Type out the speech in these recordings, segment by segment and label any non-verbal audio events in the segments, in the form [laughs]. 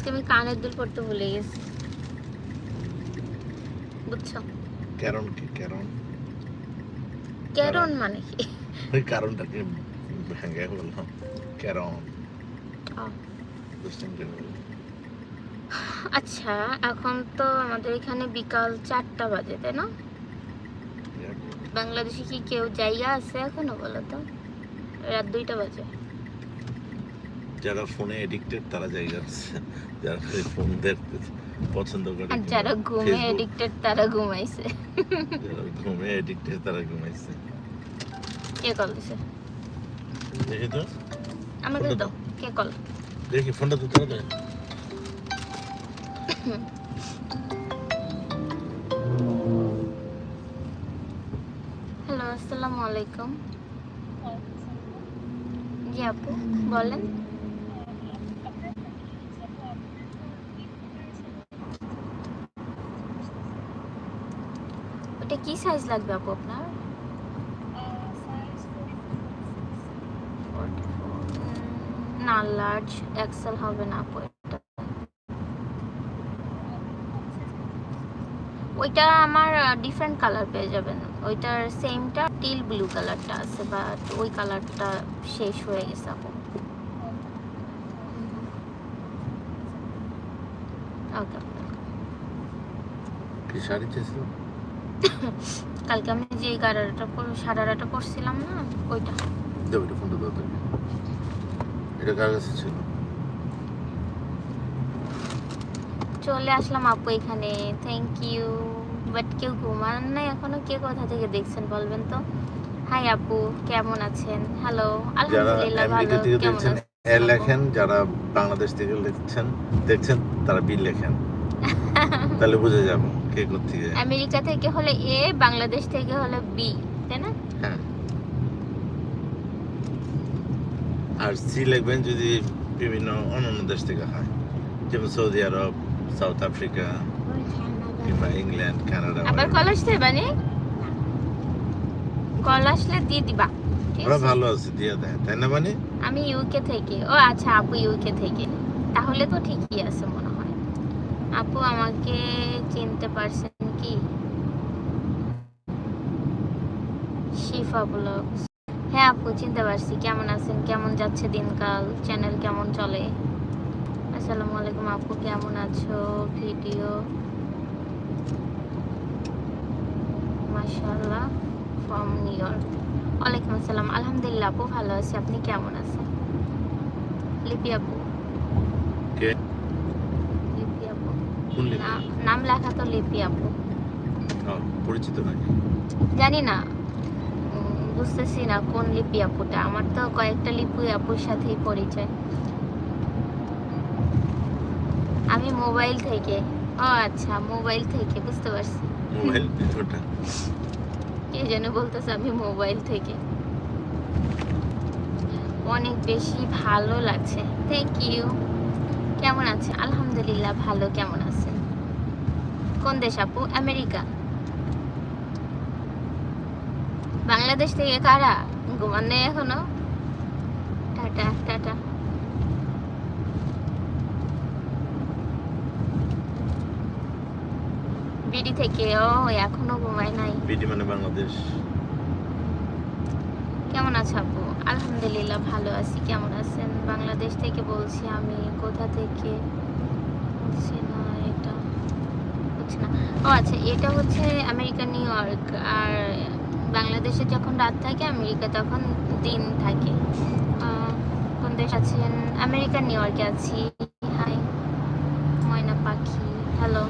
আজকে আমি কানের দুল পড়তে ভুলে গেছি। বুঝছ? কারণ কি? কারণ কেরন মানে কি? ওই কারণটাকে ভেঙে বললাম? কারণ। আচ্ছা এখন তো আমাদের এখানে বিকাল চারটা বাজে তাই না? বাংলাদেশে কি কেউ জায়গা আছে এখনও বলো তো? রাত দুইটা বাজে। যারা ফোনে এডিক্টেড তারা জায়গা যারা খালি ফোন দেখতে পছন্দ করে আর যারা ঘুমে এডিক্টেড তারা ঘুমাইছে। যারা ঘুমে এডিক্টেড তারা ঘুমাইছে। কে কল দিছে? দেখি তো। আমাকে দাও। কে কল দেখি ফোনটা তো দেয় হ্যালো আসসালামু আলাইকুম। জি আপু বলেন ওটা কি সাইজ লাগবে আপু আপনার? না লার্জ এক্সেল হবে না আপু ওইটা আমার ডিফারেন্ট কালার পেয়ে যাবেন। ওইটার সেমটা টিল ব্লু কালারটা আছে বাট ওই কালারটা শেষ হয়ে গেছে আপু। ওকে। কি শাড়ি চেয়েছিল? কালকে আমি যে গাড়াটা সারারাটা পরছিলাম না ওইটা। দেবো এটা ফোনটা দাও এটা কার কাছে ছিল? চলে আসলাম আপু এখানে। থ্যাংক ইউ বাট কেউ ঘুমান নাই এখনও কে কোথা থেকে দেখছেন বলবেন তো? হাই আপু কেমন আছেন? হ্যালো আলহামদুলিল্লাহ ভালো। কেমন আছেন? এ আপু? লেখেন যারা বাংলাদেশ থেকে লিখছেন দেখছেন তারা বি লেখেন। [laughs] তাহলে বুঝে যাব। কে কোথেকে আমেরিকা থেকে হলে এ বাংলাদেশ থেকে হলে বি তাই না? হ্যাঁ। আর সি লিখবেন যদি বিভিন্ন অন্যান্য দেশ থেকে হয়। যেমন সৌদি আরব সাউথ আফ্রিকা কিংবা ইংল্যান্ড কানাডা আবার কল আসতে বানি? কল আসলে দিয়ে দিবা ওরা? ভালো আছে দিয়ে দেয় তাই না মানে আমি ইউকে থেকে। ও আচ্ছা আপু ইউকে থেকে। তাহলে তো ঠিকই আছে মনে হয়। আপু আমাকে চিনতে পারছেন কি? শিফা ব্লগস। হ্যাঁ আপু, চিনতে পারছি। কেমন আছেন? কেমন যাচ্ছে দিনকাল? চ্যানেল কেমন চলে? আসসালামু আলাইকুম আপু, কেমন আছো? ভিডিও? মাশাআল্লাহ ফ্রম নিউ ইয়র্ক ওয়ালাইকুম আসসালাম। আলহামদুলিল্লাহ আপু, ভালো আছি। আপনি কেমন আছেন? লিপি আপু কে লিপি আপু কোন লিপি? নাম লেখা তো লিপি আপু। পরিচিত নাকি জানি না। বুঝতেছি না কোন লিপি আপুটা। আমার তো কয়েকটা লিপি আপুর সাথেই পরিচয়। আমি মোবাইল থেকে। ও আচ্ছা মোবাইল থেকে বুঝতে পারছি। মোবাইল কে যেন বলতেছে আমি মোবাইল থেকে। অনেক বেশি ভালো লাগছে। থ্যাংক ইউ কেমন আছে? আলহামদুলিল্লাহ ভালো, কেমন আছেন? কোন দেশ আপু? আমেরিকা। বাংলাদেশ থেকে কারা ঘুমান নেই এখনও? Tata tata. বিডি থেকে ও এখনও ঘুমায় নাই। বিডি মানে বাংলাদেশ। কেমন আছো আপু? আলহামদুলিল্লাহ ভালো আছি। কেমন আছেন? বাংলাদেশ থেকে বলছি আমি। কোথা থেকে? বলছি না, এটা হচ্ছে না। ও আচ্ছা এটা হচ্ছে আমেরিকা, নিউ ইয়র্ক। আর বাংলাদেশে যখন রাত থাকে, আমেরিকা তখন দিন থাকে। কোন দেশ আছেন? আমেরিকা, নিউ ইয়র্কে আছি। হাই, ময়না পাখি। হ্যালো।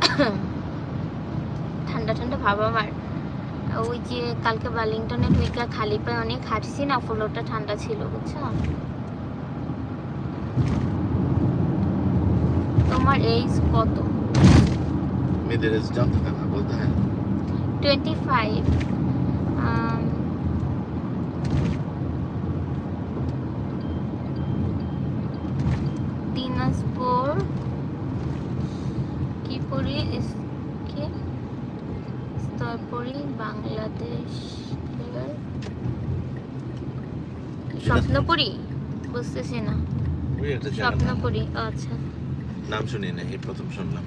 [coughs] ঠান্ডা ঠান্ডা ভাব আমার। ওই যে কালকে বার্লিংটনে ঢুইকা খালি পায়ে অনেক হাঁটছি না ফ্লোরটা ঠান্ডা ছিল বুঝছ? তোমার এইজ কত? মেয়েদের এজ জানতে হয় না বলতে হয় টোয়েন্টি ফাইভ দিনাজপুর কি কি স্তরপুরি বাংলাদেশ স্বপ্নপুরি? বুঝতেছি না। স্বপ্নপুরি আচ্ছা। নাম শুনি না এই প্রথম শুনলাম।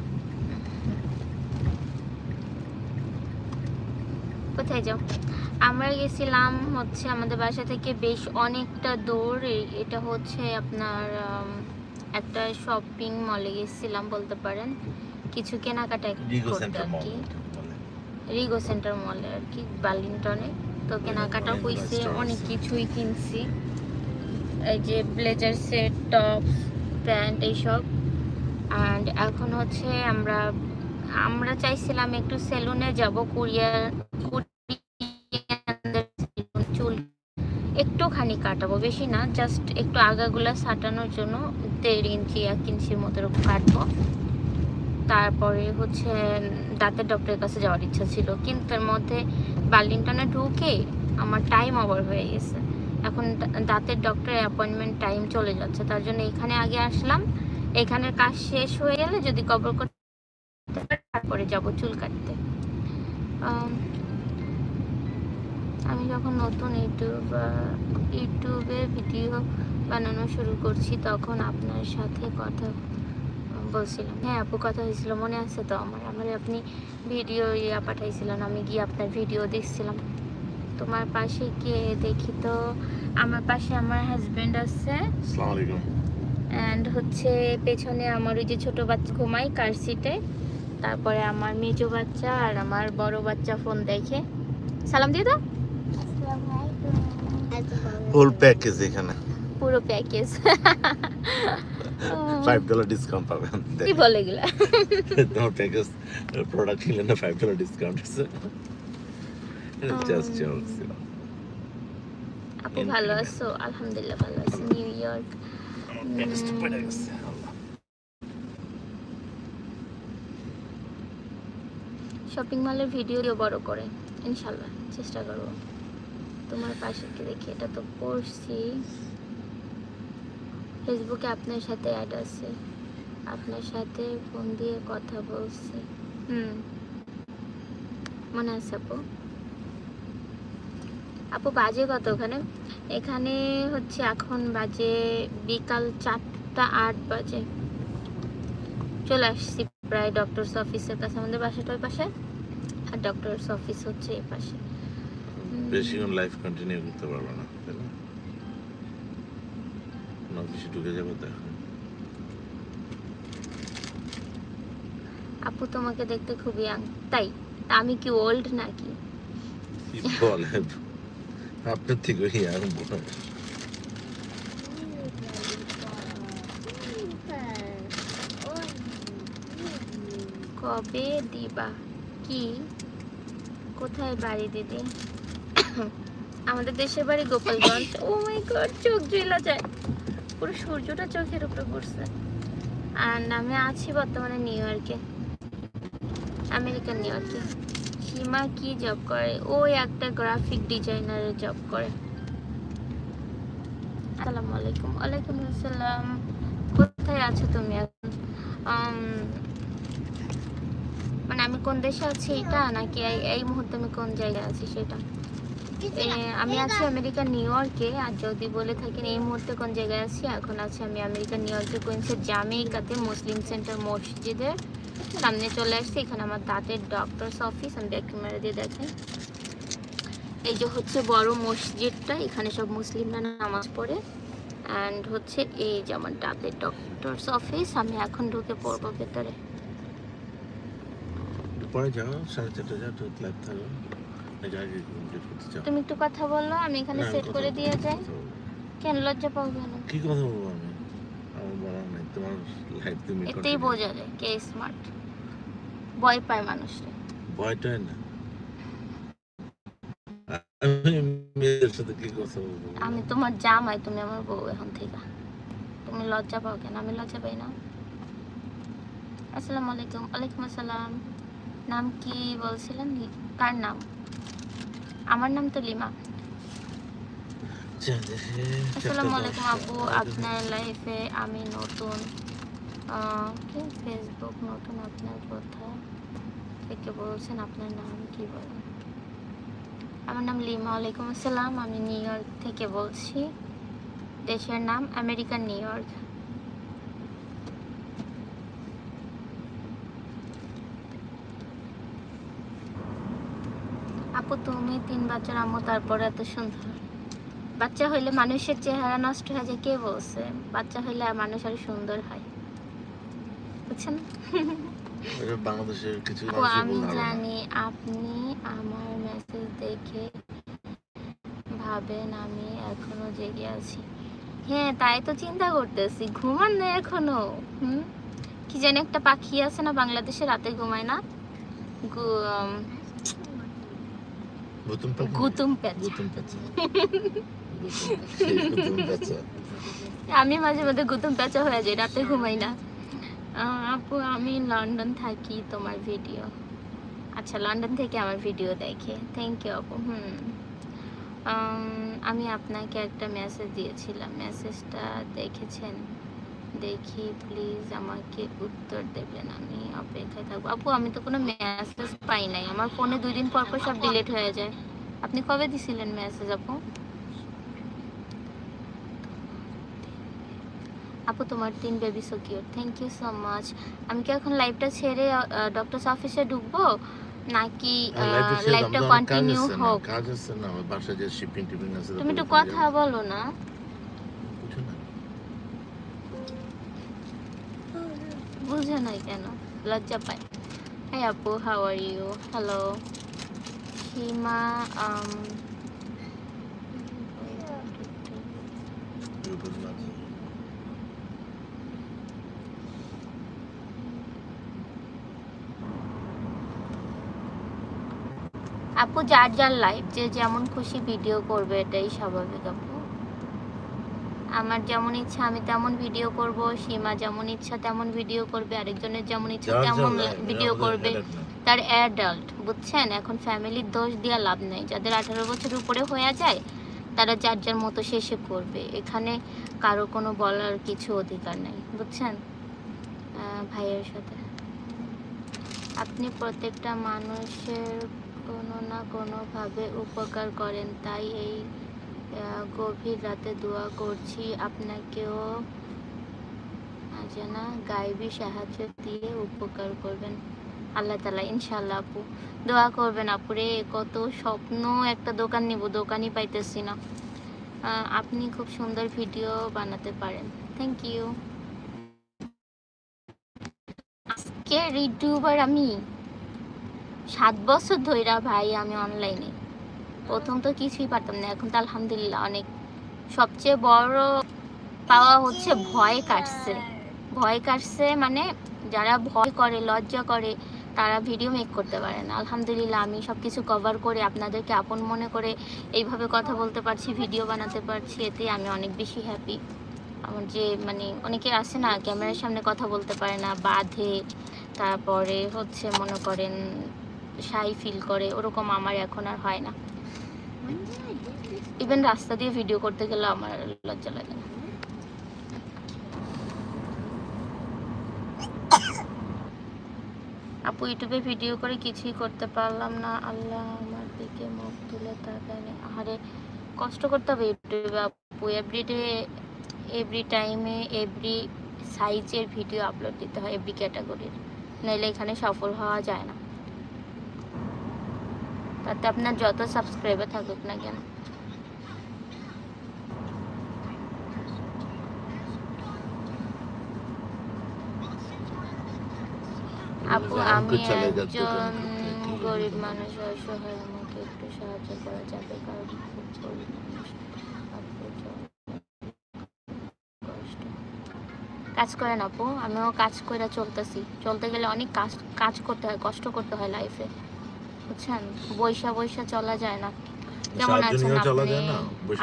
কোথায় যাও? আমরা গেছিলাম হচ্ছে আমাদের বাসা থেকে বেশ অনেকটা দূর। এটা হচ্ছে আপনার একটা শপিং মলে গেছিলাম বলতে পারেন। কিছু কেনাকাটা করতে আর কি। রিগো সেন্টার মলে আর কি বার্লিংটনে তো কেনাকাটা হয়েছে অনেক কিছুই কিনছি। এই যে ব্লেজার সেট টপ প্যান্ট এইসব। অ্যান্ড এখন হচ্ছে আমরা আমরা চাইছিলাম একটু সেলুনে যাব কুরিয়ার চুল একটুখানি কাটাবো বেশি না জাস্ট একটু আগাগুলা সাটানোর জন্য দেড় ইঞ্চি এক ইঞ্চির মতো কাটবো। তারপরে হচ্ছে দাঁতের ডক্টরের কাছে যাওয়ার ইচ্ছা ছিল। কিন্তু এর মধ্যে বার্লিংটনে ঢুকে আমার টাইম ওভার হয়ে গেছে। এখন দাঁতের ডক্টরের অ্যাপয়েন্টমেন্ট টাইম চলে যাচ্ছে। তার জন্য এখানে আগে আসলাম। এখানের কাজ শেষ হয়ে গেলে যদি কবর করতে তারপরে যাব চুল কাটতে। আমি যখন নতুন ইউটিউব ইউটিউবে ভিডিও বানানো শুরু করছি, তখন আপনার সাথে কথা বলছিলাম। হ্যাঁ আপু কথা হয়েছিল মনে আছে তো আমার। আমার আপনি ভিডিও ইয়া পাঠাইছিলেন আমি গিয়ে আপনার ভিডিও দেখছিলাম। তোমার পাশে গিয়ে দেখি তো। আমার পাশে আমার হাজবেন্ড আছে। আসসালামু আলাইকুম। অ্যান্ড হচ্ছে পেছনে আমার ওই যে ছোট বাচ্চা ঘুমাই কার সিটে তারপরে আমার মেজো বাচ্চা আর আমার বড় বাচ্চা ফোন দেখে। সালাম দিয়ে দাও। ফুল প্যাকেজ এখানে। পুরো প্যাকেজ [laughs] ফাইভ ডলার ডিসকাউন্ট পাবেন। কি বলে এগুলা? [laughs] তোমার প্যাকেজ প্রোডাক্ট কিনলে না ফাইভ ডলার ডিসকাউন্ট আছে। জাস্ট জোক আপু ভালো আছো? আলহামদুলিল্লাহ ভালো আছি। নিউ ইয়র্ক পড়ে গেছে শপিং মলের ভিডিও বড় করে। ইনশাল্লাহ চেষ্টা করব। তোমার পাশে কি দেখি এটা তো পড়ছি। ফেসবুকে আপনার সাথে অ্যাড আছে। আপনার সাথে ফোন দিয়ে কথা বলছি। হুম। মনে আছে আপু? আপু বাজে কত ওখানে? এখানে হচ্ছে এখন বাজে বিকাল চারটা আট বাজে। চলে আসছি প্রায় ডক্টরস অফিসের কাছে। আমাদের বাসাটা ওই পাশে? আর ডক্টরস অফিস হচ্ছে এই পাশে। বেশিক্ষণ লাইফ কন্টিনিউ করতে পারব না। না অফিসে ঢুকে যাব আপু তোমাকে দেখতে খুব ইয়াং তাই? আমি কি ওল্ড নাকি? কি বলে আপনার থেকে ইয়ার বয়স কবে দিবা? কি? কোথায় বাড়ি দিদি? [coughs] আমাদের দেশের বাড়ি গোপালগঞ্জ। ও মাই গড চোখ জ্বলা যায়। পুরো সূর্যটা চোখের উপরে পড়ছে। আর আমি আছি বর্তমানে নিউ ইয়র্কে। আমেরিকান নিউ ইয়র্কে। সীমা কি জব করে? ওই একটা গ্রাফিক ডিজাইনারের জব করে। আসসালামু আলাইকুম। ওয়ালাইকুম আসসালাম। কোথায় আছো তুমি এখন? মানে আমি কোন দেশে আছি এটা? নাকি এই- মুহূর্তে আমি কোন জায়গায় আছি সেটা? আমি আছি আমেরিকার নিউ ইয়র্কে। আর যদি বলে থাকেন এই মুহূর্তে কোন জায়গায় আছি এখন আছি আমি আমেরিকার নিউ ইয়র্কে কুইন্সের জামেইকাতে মুসলিম সেন্টার মসজিদের সামনে চলে আসছি। এখানে আমার দাঁতের ডক্টরস অফিস আমি ব্যাক ক্যামেরা দিয়ে দেখাই এই যে হচ্ছে বড় মসজিদটা এখানে সব মুসলিমরা নামাজ পড়ে। অ্যান্ড হচ্ছে এই যে আমার দাঁতের ডক্টরস অফিস আমি এখন ঢুকে পড়ব ভেতরে। পরে যাও সাড়ে চারটে যাও তো লাইভ থাকো তুমি একটু কথা বলল আমি এখানে সেট করে দিয়ে যাই। কেন লজ্জা পাও কেন? কি কথা বলব আমি? আমার বলার নাই তোমার লাইভ তুমি এতেই বোঝা যায় কে স্মার্ট ভয় পায় মানুষরে। না। আমি তোমার জামাই তুমি আমার বউ এখন থেকে। তুমি লজ্জা পাও কেন? আমি লজ্জা পাই না। আসসালামু আলাইকুম। ওয়ালাইকুম আসসালাম। নাম কি বলছিলেন? কার নাম? আমার নাম তো লিমা। আসসালামু আলাইকুম আপু আপনার লাইফে আমি নতুন কি ফেসবুক নতুন আপনার কোথায় থেকে বলছেন আপনার নাম কি বলেন? আমার নাম লিমা ওয়ালাইকুম আসসালাম আমি নিউ ইয়র্ক থেকে বলছি। দেশের নাম আমেরিকান নিউ ইয়র্ক। আপু তুমি তিন বাচ্চার আম্মু তারপরে এত সুন্দর। বাচ্চা হইলে মানুষের চেহারা নষ্ট হয়ে যায় কে বলছে? বাচ্চা হইলে মানুষ আর সুন্দর হয়। বুঝছেন? বাংলাদেশের কিছু আমি জানি আপনি আমার মেসেজ দেখে ভাবেন আমি এখনও জেগে আছি। হ্যাঁ তাই তো চিন্তা করতেছি। ঘুমান না এখনও হুম? কি জানি একটা পাখি আছে না বাংলাদেশে রাতে ঘুমায় না? গু- উম, গুতুম পেঁচা। গুতুম- পেঁচা। আমি মাঝে মাঝে গুতুম প্যাচা হয়ে যাই রাতে ঘুমাই না আপু আমি লন্ডন থাকি তোমার ভিডিও আচ্ছা লন্ডন থেকে আমার ভিডিও দেখে থ্যাংক ইউ আপু হুম আমি আপনাকে একটা মেসেজ দিয়েছিলাম মেসেজটা দেখেছেন? দেখি প্লিজ আমাকে উত্তর দেবেন। আমি অপেক্ষায় থাকব। আপু আমি তো কোনো মেসেজ পাই নাই। আমার ফোনে দুই দিন পর পর সব ডিলিট হয়ে যায়। আপনি কবে দিছিলেন মেসেজ আপু? আপু তোমার তিন baby so cute thank you so much আমি কি এখন লাইভটা ছেড়ে ডক্টর অফিসে ঢুকবো? নাকি লাইভটা কন্টিনিউ হোক? তুমি একটু কথা বলো না বুঝো না? বুঝে নাই কেন? লজ্জা পায়। হাই আপু how are you hello Seema. আপু, যার যার লাইফ যে যেমন খুশি ভিডিও করবে, এটাই স্বাভাবিক, আপু। আমার যেমন ইচ্ছা আমি তেমন ভিডিও করব সীমা যেমন ইচ্ছা তেমন ভিডিও করবে আরেকজনের যেমন ইচ্ছা তেমন ভিডিও করবে। তার অ্যাডাল্ট বুঝছেন? এখন ফ্যামিলির দোষ দিয়ে লাভ নেই। যাদের আঠারো বছর উপরে হয়ে যায় তারা যার যার মতো শেষে করবে। এখানে কারও কোনো বলার কিছু অধিকার নেই বুঝছেন? ভাইয়ের সাথে। আপনি প্রত্যেকটা মানুষের কোনো না কোনোভাবে উপকার করেন তাই এই গভীর রাতে দোয়া করছি আপনাকেও। না গাইবি সাহায্য দিয়ে উপকার করবেন। আল্লাহ তালা ইনশাল্লাহ আপু, দোয়া করবেন আপুরে, কত স্বপ্ন একটা দোকান নিব, দোকানই পাইতেছি না। আপনি খুব সুন্দর ভিডিও বানাতে পারেন। থ্যাংক ইউ আজকে ইউটিউবার আমি। সাত বছর ধইরা ভাই আমি অনলাইনে প্রথম তো কিছুই পারতাম না। এখন তো আলহামদুলিল্লাহ অনেক। সবচেয়ে বড় পাওয়া হচ্ছে ভয় কাটছে। ভয় কাটছে মানে যারা ভয় করে, লজ্জা করে, তারা ভিডিও মেক করতে পারে না। আলহামদুলিল্লাহ আমি সব কিছু কভার করে আপনাদেরকে আপন মনে করে এইভাবে কথা বলতে পারছি ভিডিও বানাতে পারছি। এতে আমি অনেক বেশি হ্যাপি আমার যে মানে অনেকে আছে না ক্যামেরার সামনে কথা বলতে পারে না, বাধে। তারপরে হচ্ছে মনে করেন সাই ফিল করে। ওরকম আমার এখন আর হয় না। ইভেন রাস্তা দিয়ে ভিডিও করতে গেলে আমার লজ্জা লাগে না। আপু, ইউটিউবে ভিডিও করে কিছুই করতে পারলাম না। আল্লাহ আমার দিকে মুখ তুলে তাকায়নি আরে কষ্ট করতে হবে ইউটিউবে আপু। এভরিডে এভরি টাইমে এভরি সাইজের ভিডিও আপলোড দিতে হয় এভরি ক্যাটাগরির নাহলে এখানে সফল হওয়া যায় না। তাতে আপনার যত সাবস্ক্রাইবার থাকুক না কেন। আপু আমি একজন গরিব মানুষ অসহায় আমাকে একটু সাহায্য করা যাবে কারণ খুব গরিব মানুষ। কাজ করেন আপু আমিও কাজ করে চলতেছি। চলতে গেলে অনেক কাজ কাজ করতে হয় কষ্ট করতে হয় লাইফে বুঝছেন? বৈশা বৈশা চলা যায় না। কেমন আছেন আপনি?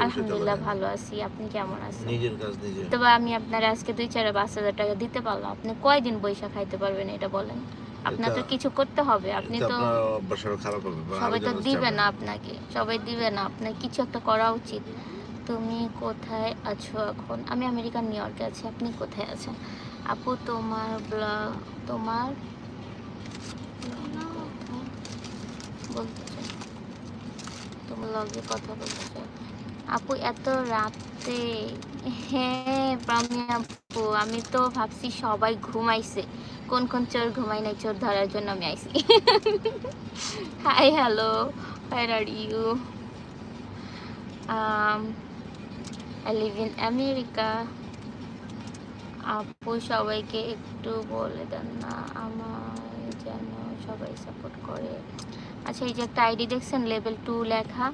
আলহামদুলিল্লাহ ভালো আছি। আপনি কেমন আছেন? নিজের কাজ নিজে তবে আমি আপনার আজকে দুই চার পাঁচ হাজার টাকা দিতে পারলাম। আপনি কয়দিন খাইতে পারবেন এটা বলেন? আপনার তো কিছু করতে হবে। আপনি তো সবাই তো দিবে না আপনাকে। সবাই দিবে না। আপনার কিছু একটা করা উচিত। তুমি কোথায় আছো এখন? আমি আমেরিকার নিউ ইয়র্কে আছি। আপনি কোথায় আছেন? আপু তোমার তোমার বলতে চাই তোমার লগে কথা বলতে আপু, এত রাতে। হ্যাঁ প্রামি আপু, আমি তো ভাবছি সবাই ঘুমাইছে। কোন কোন চোর ঘুমাই নাই, চোর ধরার জন্য আমি আইছি। Hi hello Where are you I live in America. আপু, সবাইকে একটু বলে দেন না, আমায় যেন সবাই সাপোর্ট করে। আচ্ছা এই যে একটা আইডি দেখছেন লেভেল টু লেখা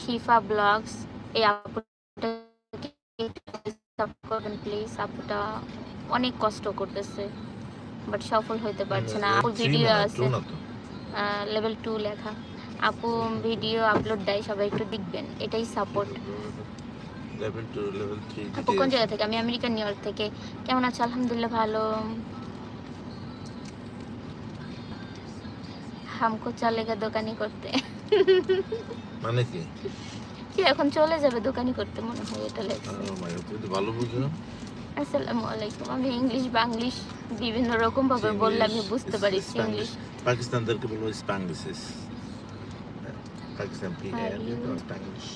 শিফা ব্লগস এই আপুটা করবেন প্লিজ আপুটা অনেক কষ্ট করতেছে বাট সফল হইতে পারছে না। আপুর ভিডিও আছে two না তো। লেভেল টু লেখা। আপু ভিডিও আপলোড দেয় সবাই একটু দেখবেন এটাই সাপোর্ট আপু কোন জায়গা থেকে? আমি আমেরিকান নিউ ইয়র্ক থেকে। কেমন আছো? আলহামদুলিল্লাহ ভালো। হামকো চলেগা দোকানি করতে। মানে কি? কি এখন চলে যাবে দোকানি করতে মনে হয় এটা লেখছে ভালো বুঝো। আসসালামু আলাইকুম আমি ইংলিশ বাংলিশ বিভিন্ন রকম ভাবে বললে আমি বুঝতে পারি ইংলিশ পাকিস্তানদেরকে বলব স্প্যাংলিশিস পাকিস্তান স্প্যাংলিশ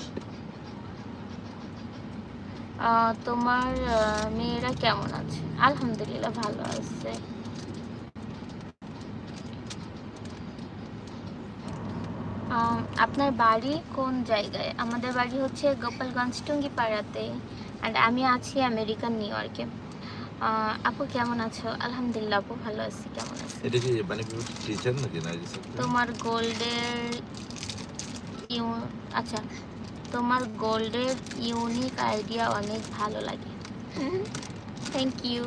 তোমার মেয়েরা কেমন আছে? আলহামদুলিল্লাহ ভালো আছে আম, আপনার বাড়ি কোন জায়গায়? আমাদের বাড়ি হচ্ছে গোপালগঞ্জ টুঙ্গিপাড়াতে অ্যান্ড আমি আছি আমেরিকান নিউ ইয়র্কে। আপু কেমন আছো? আলহামদুলিল্লাহ আপু ভালো আছি কেমন আছি এটা কি মানে টিচার নাকি না তোমার গোল্ডের ইউ আচ্ছা তোমার গোল্ডের ইউনিক আইডিয়া অনেক ভালো লাগে। থ্যাংক ইউ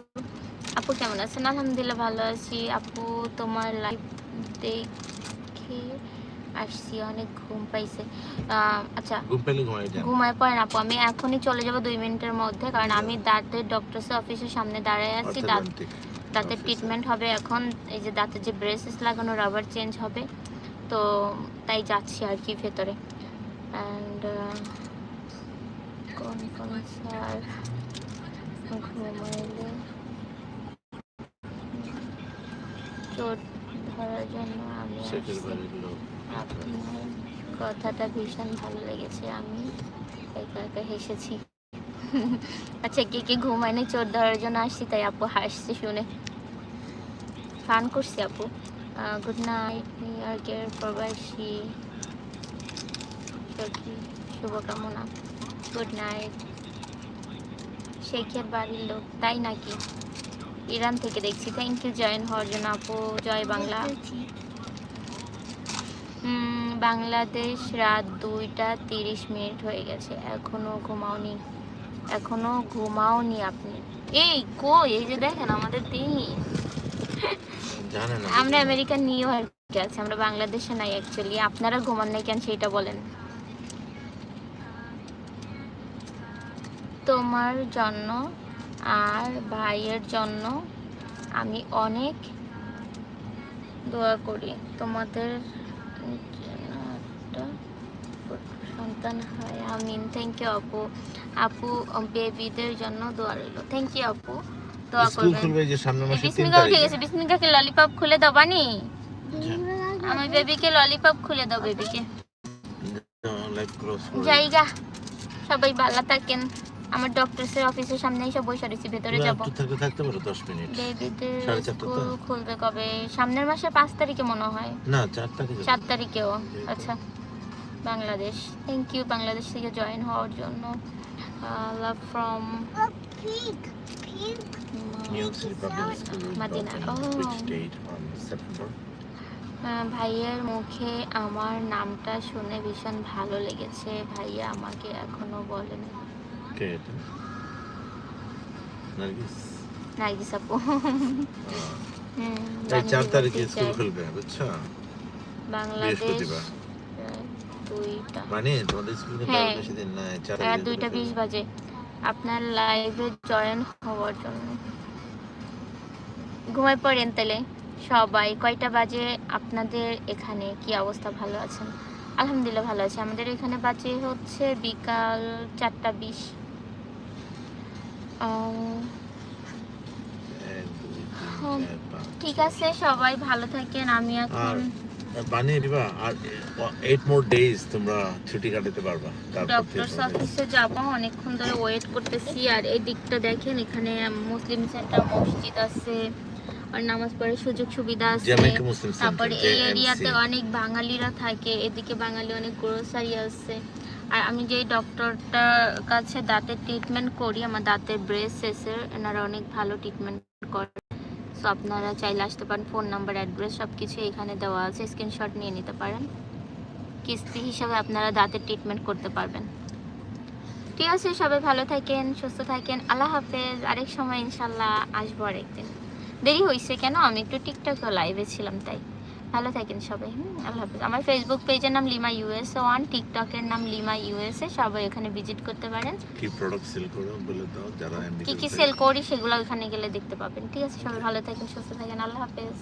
আপু কেমন আছেন? আলহামদুলিল্লাহ ভালো আছি। আপু তোমার লাইফ দেখে আসছি অনেক ঘুম পাইছে। আচ্ছা ঘুমায় পড়েন আপু আমি এখনই চলে যাব দুই মিনিটের মধ্যে কারণ আমি দাঁতের ডক্টরস অফিসের সামনে দাঁড়ায় আছি দাঁত দাঁতের ট্রিটমেন্ট হবে এখন এই যে দাঁতের যে ব্রেসেস লাগানো রাবার চেঞ্জ হবে তো তাই যাচ্ছি আর কি ভেতরে। অ্যান্ড কোন কোন স্যার ঘুমাইলে? চোট ধরার জন্য আমি আপনার কথাটা ভীষণ ভালো লেগেছে, আমি একা একা হেসেছি। আচ্ছা কে কে ঘুমায়নি? চোর ধরার জন্য আসছি, তাই আপু হাসছে শুনে। ফান করছি আপু। গুড নাইট নিউ ইয়র্কের প্রবাসী। শুভকামনা। গুড নাইট শেখের বাড়ির লোক, তাই নাকি? ইরান থেকে দেখছি। থ্যাংক ইউ জয়েন হওয়ার জন্য আপু। জয় বাংলা। বাংলাদেশ রাত দুইটা তিরিশ মিনিট হয়ে গেছে। এখনও ঘুমাওনি। এখনও ঘুমাওনি আপনি। এই কই? এই যে দেখেন আমাদের দিন। আমরা আমেরিকান নিউ ইয়র্কে আছি আমরা বাংলাদেশে নাই অ্যাকচুয়ালি আপনারা ঘুমান নাই কেন সেটা বলেন। তোমার জন্য আর ভাইয়ের জন্য আমি অনেক দোয়া করি। তোমাদের সন্তান হয় আমিন। থ্যাংক ইউ আপু। আপু বেবিদের জন্য দোয়া রইল। থ্যাংক ইউ আপু। দোয়া করবেন। বিস্মিকা উঠে গেছে বিস্মিকাকে ললিপপ খুলে দাও বানি। আমার বেবিকে ললিপপ খুলে দাও বেবিকে জায়গা। সবাই ভালো থাকেন। আমার ডক্টরসের অফিসের সামনে এসে বসে রয়েছি ভেতরে যাব। থাকতে থাকতে পারো দশ মিনিট। বেবিদের? স্কুল খুলবে কবে? সামনের মাসের পাঁচ তারিখে মনে হয়। না চার তারিখে চার তারিখেও? আচ্ছা। বাংলাদেশ। থ্যাংক ইউ বাংলাদেশ থেকে জয়েন হওয়ার জন্য। Love from Oh. ভাইয়ের মুখে আমার নামটা শুনে ভীষণ ভালো লেগেছে। ভাইয়া আমাকে এখনও বলেন। কে এটা? নার্গিস নার্গিস আপু আহ, হুম, এই চার বাংলা তারিখে teacher, স্কুল খুলবে বুঝছ বাংলাদেশ দুইটা মানে তোমাদের স্কুল হ্যাঁ। বেশি দিন নাই চার তারিখে দুইটা বিশ বাজে আপনার লাইভে জয়েন হওয়ার জন্য ঘুমায় পড়েন তাহলে সবাই কয়টা বাজে? আপনাদের এখানে কি অবস্থা? ভালো আছেন? আলহামদুলিল্লাহ ভালো আছে। আমাদের এখানে বাজে হচ্ছে বিকাল চারটা বিশ আহ, এক, দুই, তিন, হুম, চার, পাঁচ, ঠিক আছে সবাই ভালো থাকেন আমি এখন বানিয়ে দিবা? আর এইট মোর ডেজ তোমরা ছুটি কাটাতে পারবা। তারপর ডক্টর অফিসে যাব অনেকক্ষণ ধরে ওয়েট করতেছি। আর এই দিকটা দেখেন এখানে মুসলিম সেন্টার মসজিদ আছে আর নামাজ পড়ার সুযোগ সুবিধা আছে। তারপরে এই এরিয়াতে অনেক বাঙালিরা থাকে এদিকে বাঙালি অনেক গ্রোসারি আছে। আর আমি যেই ডক্টরটার কাছে দাঁতের ট্রিটমেন্ট করি, আমার দাঁতের ব্রেস এসের এনারা অনেক ভালো ট্রিটমেন্ট করে। সো আপনারা চাইলে আসতে পারেন ফোন নাম্বার অ্যাড্রেস সব কিছু এখানে দেওয়া আছে স্ক্রিনশট নিয়ে নিতে পারেন। কিস্তি হিসাবে আপনারা দাঁতের ট্রিটমেন্ট করতে পারবেন। ঠিক আছে, সবাই ভালো থাকেন, সুস্থ থাকেন, আল্লাহ হাফেজ। আরেক সময় ইনশাল্লাহ আসব আরেকদিন। দেরি হয়েছে কেন? আমি একটু টিকটকে লাইভে ছিলাম, তাই। ভালো থাকেন সবাই হুম আল্লাহ হাফেজ। আমার ফেসবুক পেজের নাম লিমা ইউএস ওয়ান টিকটকের নাম লিমা ইউএসএ সবাই এখানে ভিজিট করতে পারেন। কি প্রোডাক্ট সেল করো বলে দাও যারা কি কি সেল করি। সেগুলো ওখানে গেলে দেখতে পাবেন। ঠিক আছে সবাই ভালো থাকেন সুস্থ থাকেন। আল্লাহ হাফেজ।